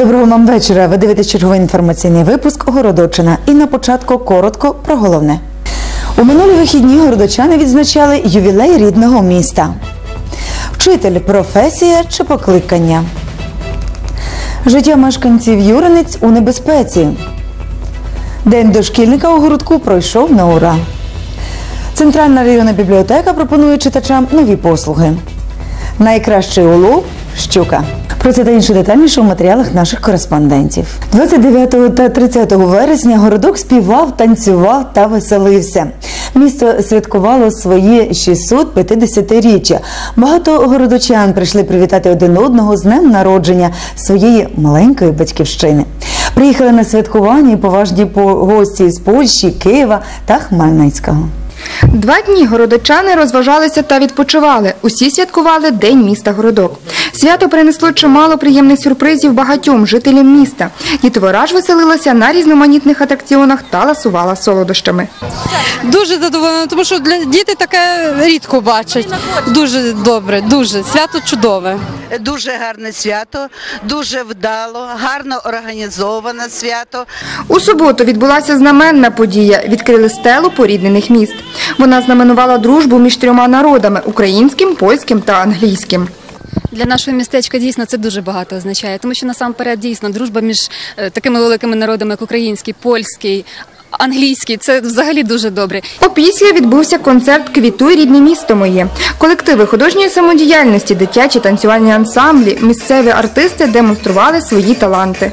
Доброго вам вечора. Ви дивитесь черговий інформаційний випуск Городочина. І на початку коротко про головне. У минулі вихідні городочани відзначали ювілей рідного міста. Вчитель професія чи покликання. Життя мешканців Юринець у небезпеці. День дошкільника у городку пройшов на ура. Центральна районна бібліотека пропонує читачам нові послуги. Найкращий улов щука. Про це та інше детальніше у матеріалах наших кореспондентів. 29 та 30 вересня городок співав, танцював та веселився. Місто святкувало своє 650-річчя. Багато городочан прийшли привітати один одного з днем народження своєї маленької батьківщини. Приїхали на святкування і поважні по- гості з Польщі, Києва та Хмельницького. Два дні городочани розважалися та відпочивали. Усі святкували День міста Городок. Свято принесло чимало приємних сюрпризів багатьом жителям міста. Дітвора ж веселилася на різноманітних атракціонах та ласувала солодощами. Дуже задоволена, тому що для діти таке рідко бачать. Дуже добре, дуже свято чудове. Дуже гарне свято, дуже вдало, гарно організоване свято. У суботу відбулася знаменна подія. Відкрили стелу поріднених міст. Вона знаменувала дружбу між трьома народами українським, польським та англійським. Для нашого містечка дійсно це дуже багато означає, тому що насамперед дійсно дружба між е, такими великими народами, як український, польський, англійський, це взагалі дуже добре. Опісля відбувся концерт Квітуй рідне місто моє. Колективи художньої самодіяльності, дитячі танцювальні ансамблі, місцеві артисти демонстрували свої таланти.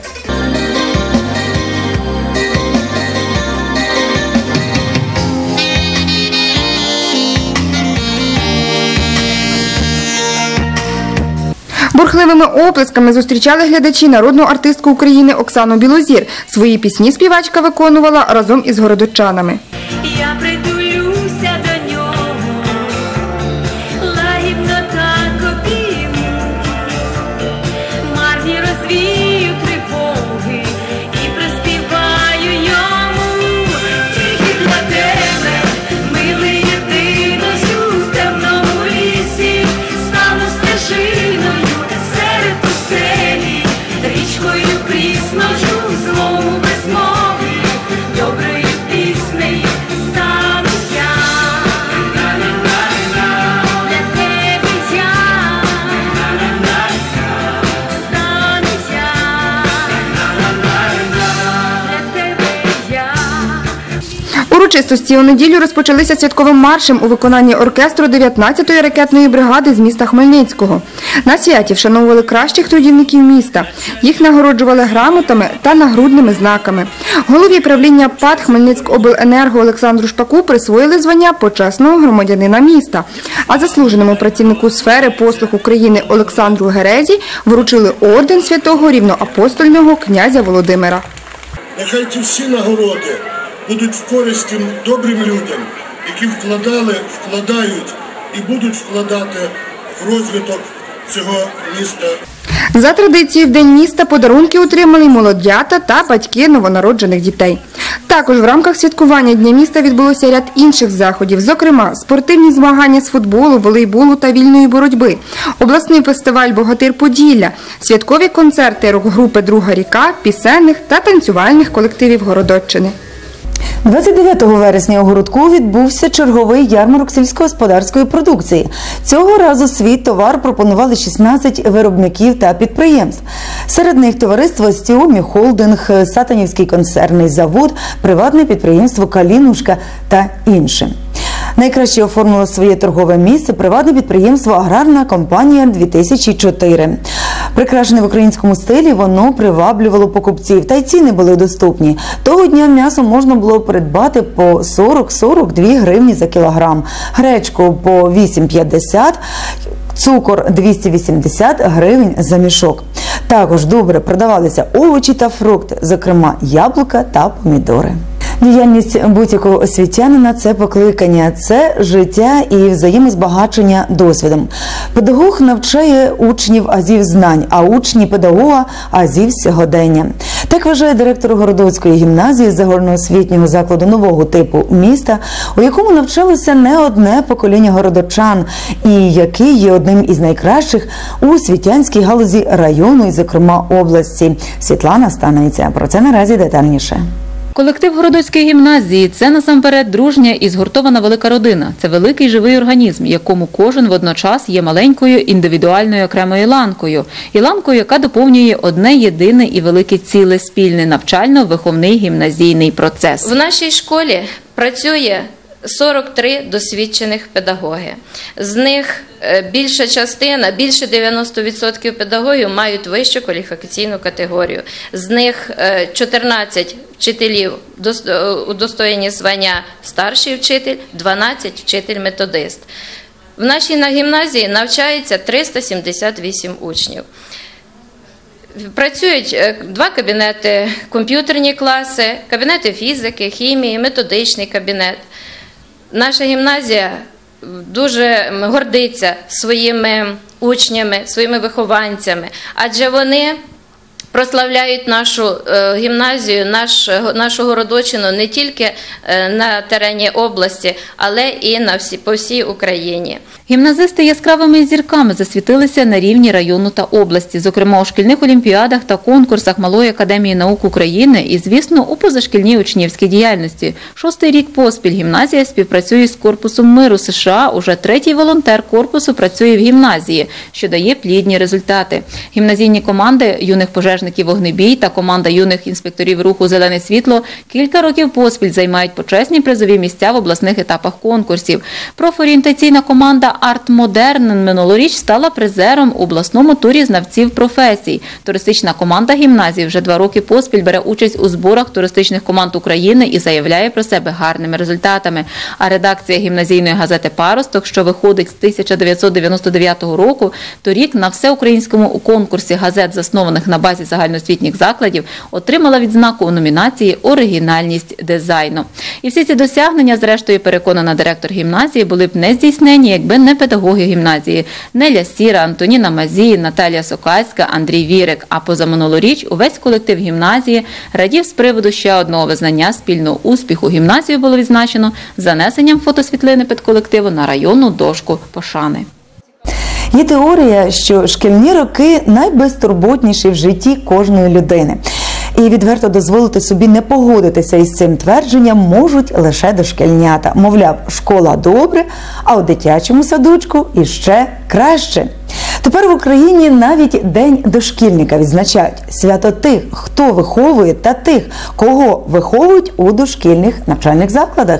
Бурхливими оплесками зустрічали глядачі народну артистку України Оксану Білозір. Свої пісні співачка виконувала разом із городочанами. Урочистості у неділю розпочалися святковим маршем у виконанні оркестру 19-ї ракетної бригади з міста Хмельницького. На святі вшановували кращих трудівників міста. Їх нагороджували грамотами та нагрудними знаками. Голові правління ПАД Хмельницькобленерго Олександру Шпаку присвоїли звання почесного громадянина міста. А заслуженому працівнику сфери послуг України Олександру Герезі вручили орден святого рівноапостольного князя Володимира. Нехай ті всі нагороди будуть в користь тим добрим людям, які вкладали, вкладають і будуть вкладати в розвиток цього міста. За традицією в День міста подарунки отримали молодята та батьки новонароджених дітей. Також в рамках святкування Дня міста відбулося ряд інших заходів, зокрема спортивні змагання з футболу, волейболу та вільної боротьби, обласний фестиваль Богатир Поділля, святкові концерти рок-групи Друга ріка, пісенних та танцювальних колективів Городоччини. 29 вересня у городку відбувся черговий ярмарок сільськогосподарської продукції. Цього разу свій товар пропонували 16 виробників та підприємств. Серед них товариство Стіомі Холдинг, Сатанівський концерний завод, приватне підприємство Калінушка та інше. Найкраще оформило своє торгове місце приватне підприємство Аграрна компанія 2004. Прикрашене в українському стилі, воно приваблювало покупців, та й ціни були доступні. Того дня м'ясо можна було придбати по 40-42 гривні за кілограм, гречку по 8,50 Цукор 280 гривень за мішок. Також добре продавалися овочі та фрукти, зокрема яблука та помідори. Діяльність будь-якого освітянина це покликання, це життя і взаємозбагачення досвідом. Педагог навчає учнів азів знань, а учні педагога азів сьогодення. Так вважає директор Городоцької гімназії загальноосвітнього закладу нового типу міста, у якому навчалося не одне покоління городочан, і який є одним із найкращих у світянській галузі району і, зокрема, області. Світлана Станиця. Про це наразі детальніше. Колектив Городоцької гімназії це насамперед дружня і згуртована велика родина. Це великий живий організм, якому кожен водночас є маленькою індивідуальною окремою ланкою, і ланкою, яка доповнює одне єдине і велике ціле спільний навчально-виховний гімназійний процес. В нашій школі працює 43 досвідчених педагоги. З них е, більша частина, більше 90% педагогів мають вищу кваліфікаційну категорію. З них е, 14 вчителів дос- е, удостоєні звання старший вчитель, 12 вчитель-методист. В нашій на гімназії навчається 378 учнів. Працюють е, два кабінети, комп'ютерні класи, кабінети фізики, хімії, методичний кабінет. Наша гімназія дуже гордиться своїми учнями, своїми вихованцями, адже вони прославляють нашу е, гімназію, наш, нашу городочину не тільки е, на терені області, але і на всі, по всій Україні. Гімназисти яскравими зірками засвітилися на рівні району та області, зокрема у шкільних олімпіадах та конкурсах Малої академії наук України і, звісно, у позашкільній учнівській діяльності. Шостий рік поспіль гімназія співпрацює з корпусом миру США. Уже третій волонтер корпусу працює в гімназії, що дає плідні результати. Гімназійні команди юних пожежників вогнебій та команда юних інспекторів руху Зелене світло кілька років поспіль займають почесні призові місця в обласних етапах конкурсів. Профорієнтаційна команда Арт минулоріч стала призером у обласному турі знавців професій. Туристична команда гімназії вже два роки поспіль бере участь у зборах туристичних команд України і заявляє про себе гарними результатами. А редакція гімназійної газети Паросток, що виходить з 1999 року, торік на всеукраїнському конкурсі газет, заснованих на базі загальноосвітніх закладів, отримала відзнаку у номінації Оригінальність дизайну. І всі ці досягнення, зрештою, переконана директор гімназії, були б не здійснені, якби не педагоги гімназії Неля Сіра, Антоніна Мазій, Наталія Сокальська, Андрій Вірик. А позаминулоріч увесь колектив гімназії радів з приводу ще одного визнання спільного успіху. Гімназію було відзначено занесенням фотосвітлини педколективу на районну дошку пошани. Є теорія, що шкільні роки найбезтурботніші в житті кожної людини. І відверто дозволити собі не погодитися із цим твердженням можуть лише дошкільнята. Мовляв, школа добре, а у дитячому садочку іще краще. Тепер в Україні навіть День дошкільника відзначають свято тих, хто виховує, та тих, кого виховують у дошкільних навчальних закладах.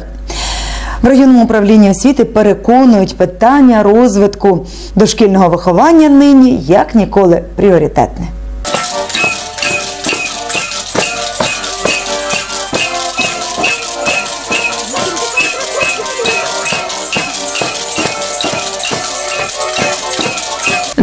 В районному управлінні освіти переконують питання розвитку дошкільного виховання нині як ніколи пріоритетне. –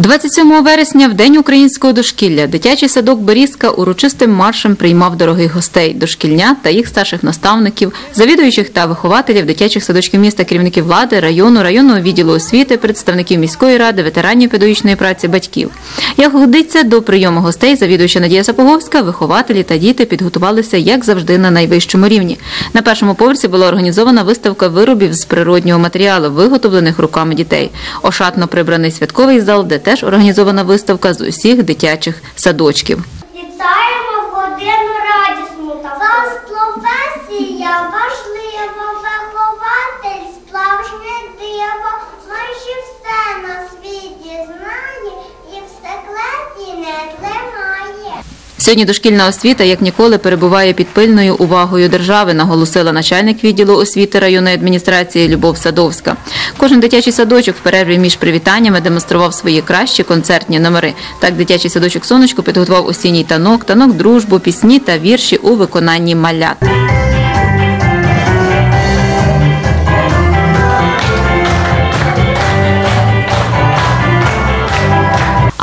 27 вересня, в день українського дошкілля, дитячий садок Берізка урочистим маршем приймав дорогих гостей, дошкільнят та їх старших наставників, завідуючих та вихователів дитячих садочків міста, керівників влади, району, районного відділу освіти, представників міської ради, ветеранів педагогічної праці, батьків. Як годиться до прийому гостей, завідуюча Надія Сапоговська, вихователі та діти підготувалися, як завжди, на найвищому рівні. На першому поверсі була організована виставка виробів з природнього матеріалу, виготовлених руками дітей. Ошатно прибраний святковий зал, де теж організована виставка з усіх дитячих садочків. Вітаємо в годину радісну та вас професія важлива, вихователь справжнє диво, майже все на світі знає і в секреті не тримає. Сьогодні дошкільна освіта, як ніколи, перебуває під пильною увагою держави, наголосила начальник відділу освіти районної адміністрації Любов Садовська. Кожен дитячий садочок в перерві між привітаннями демонстрував свої кращі концертні номери. Так, дитячий садочок сонечко підготував осінній танок, танок дружбу, пісні та вірші у виконанні малят.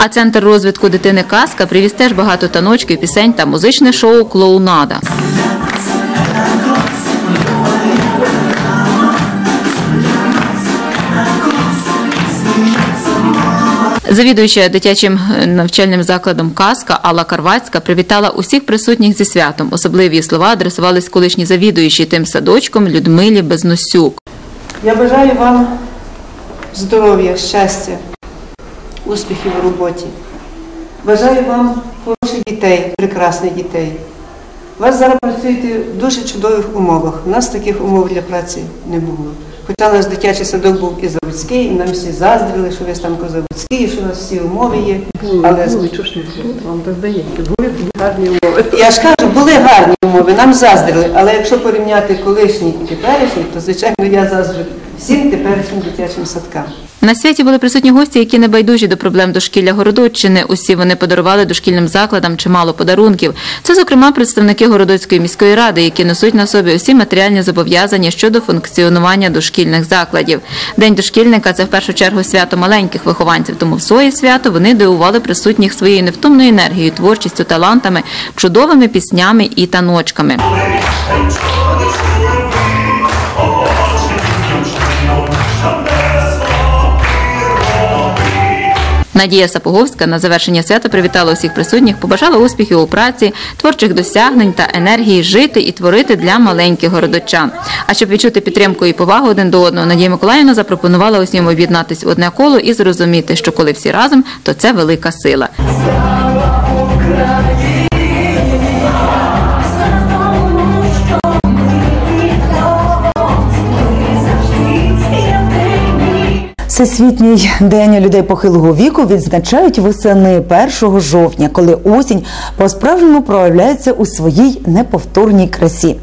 А центр розвитку дитини Казка привіз теж багато таночків, пісень та музичне шоу Клоунада. Завідуюча дитячим е, навчальним закладом Казка Алла Карвацька привітала усіх присутніх зі святом. Особливі слова адресувались колишній завідуючій тим садочком Людмилі Безносюк. Я бажаю вам здоров'я, щастя успіхів у роботі. Бажаю вам хороших дітей, прекрасних дітей. Вас зараз працюєте в дуже чудових умовах. У нас таких умов для праці не було. Хоча наш дитячий садок був і заводський, і нам всі заздрили, що ви там заводський, що у нас всі умови є. Але Вам так здається, були гарні умови. я ж кажу, були гарні умови, нам заздрили. Але якщо порівняти колишні і теперішні, то звичайно я заздрю всім теперішнім дитячим садкам. На святі були присутні гості, які не байдужі до проблем дошкілля Городоччини. Усі вони подарували дошкільним закладам чимало подарунків. Це, зокрема, представники Городоцької міської ради, які несуть на собі усі матеріальні зобов'язання щодо функціонування дошкільних закладів. День дошкільника це в першу чергу свято маленьких вихованців. Тому в своє свято вони дивували присутніх своєю невтомною енергією, творчістю, талантами, чудовими піснями і таночками. Надія Сапоговська на завершення свята привітала усіх присутніх, побажала успіхів у праці, творчих досягнень та енергії жити і творити для маленьких городочан. А щоб відчути підтримку і повагу один до одного, Надія Миколаївна запропонувала усім об'єднатись в одне коло і зрозуміти, що коли всі разом, то це велика сила. Всесвітній день людей похилого віку відзначають восени 1 жовтня, коли осінь по-справжньому проявляється у своїй неповторній красі.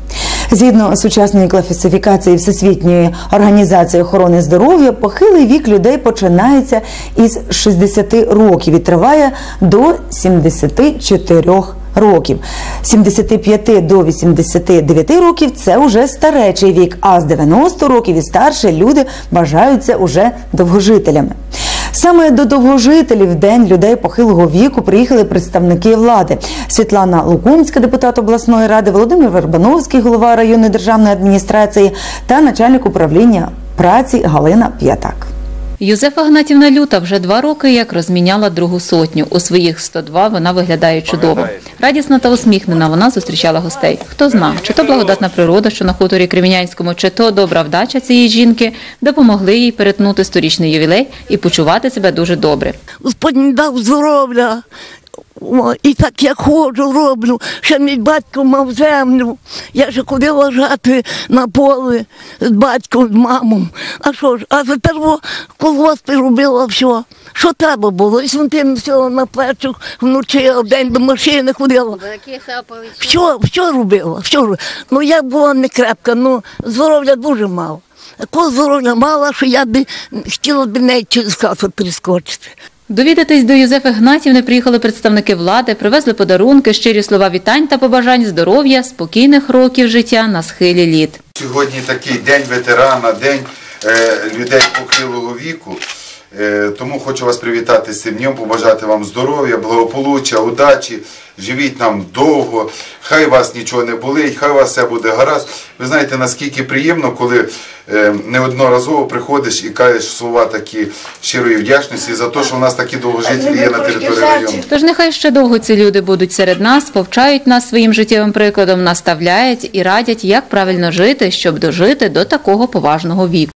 Згідно сучасної класифікації Всесвітньої організації охорони здоров'я, похилий вік людей починається із 60 років і триває до 74 років. З 75 до 89 років це вже старечий вік, а з 90 років і старше люди вважаються уже довгожителями. Саме до довгожителів день людей похилого віку приїхали представники влади: Світлана Лукумська, депутат обласної ради, Володимир Вербановський, голова районної державної адміністрації та начальник управління праці Галина П'ятак. Юзефа Гнатівна Люта вже два роки як розміняла другу сотню. У своїх 102 вона виглядає чудово. Радісна та усміхнена вона зустрічала гостей. Хто зна, чи то благодатна природа, що на хуторі Кремінянському, чи то добра вдача цієї жінки допомогли їй перетнути сторічний ювілей і почувати себе дуже добре. Господь дав здоров'я. І так я ходжу, роблю. Ще мій батько мав землю. Я ще ходила жати на поле з батьком, з мамою. А що ж, а тепер колгоспи робила все. Що треба було? І смутим все на плечах вночі, а вдень до машини ходила. Що, що робила? Що робила? Ну я була не крепка, ну здоров'я дуже мало. Такого здоров'я мало, що я би хотіла б неї через хату перескочити. Довідатись до Юзефи Гнатівни приїхали представники влади, привезли подарунки, щирі слова вітань та побажань здоров'я, спокійних років життя на схилі літ. Сьогодні такий день ветерана, день е, людей похилого віку. Е, тому хочу вас привітати з цим днем, побажати вам здоров'я, благополуччя, удачі. Живіть нам довго, хай вас нічого не болить, хай у вас все буде гаразд. Ви знаєте, наскільки приємно, коли е, неодноразово приходиш і кажеш слова такі щирої вдячності за те, що у нас такі довгожителі є на території району. Тож нехай ще довго ці люди будуть серед нас, повчають нас своїм життєвим прикладом, наставляють і радять, як правильно жити, щоб дожити до такого поважного віку.